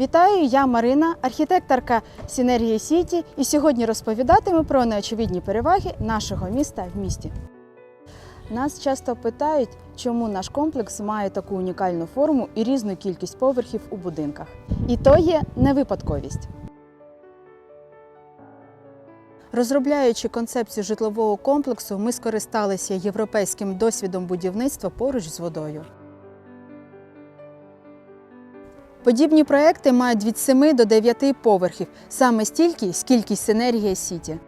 Вітаю, я Марина, архітекторка Сінергії Сіті, і сьогодні розповідатиму про неочевидні переваги нашого міста в місті. Нас часто питають, чому наш комплекс має таку унікальну форму і різну кількість поверхів у будинках. І то є не випадковість. Розробляючи концепцію житлового комплексу, ми скористалися європейським досвідом будівництва поруч з водою. Подібні проекти мають від 7 до 9 поверхів, саме стільки, скільки Синергія Сіті.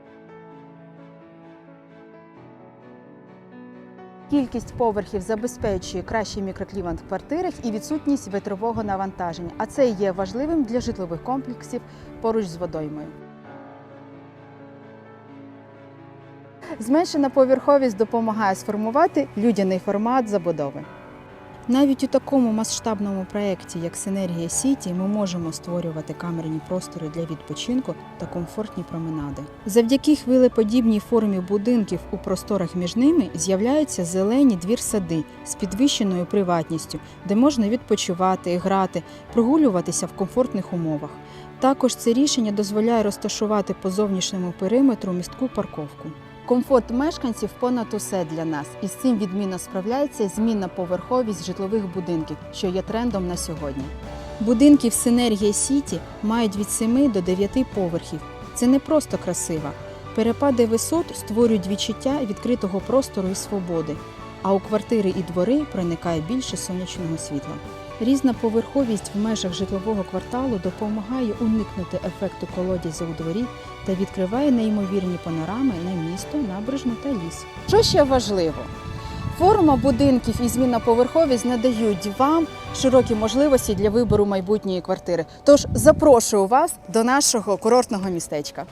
Кількість поверхів забезпечує кращий мікроклімат в квартирах і відсутність вітрового навантаження, а це є важливим для житлових комплексів поруч з водоймою. Зменшена поверховість допомагає сформувати людяний формат забудови. Навіть у такому масштабному проєкті, як Синергія Сіті, ми можемо створювати камерні простори для відпочинку та комфортні променади. Завдяки хвилеподібній формі будинків у просторах між ними з'являються зелені двір-сади з підвищеною приватністю, де можна відпочивати, грати, прогулюватися в комфортних умовах. Також це рішення дозволяє розташувати по зовнішньому периметру містку парковку. Комфорт мешканців понад усе для нас, і з цим відмінно справляється змінна поверховість житлових будинків, що є трендом на сьогодні. Будинки в Синергія Сіті мають від 7 до 9 поверхів. Це не просто красиво. Перепади висот створюють відчуття відкритого простору і свободи, а у квартири і двори проникає більше сонячного світла. Різна поверховість в межах житлового кварталу допомагає уникнути ефекту колодязя у дворі та відкриває неймовірні панорами на місто, набережну та ліс. Що ще важливо? Форма будинків і змінна поверховість надають вам широкі можливості для вибору майбутньої квартири. Тож запрошую вас до нашого курортного містечка.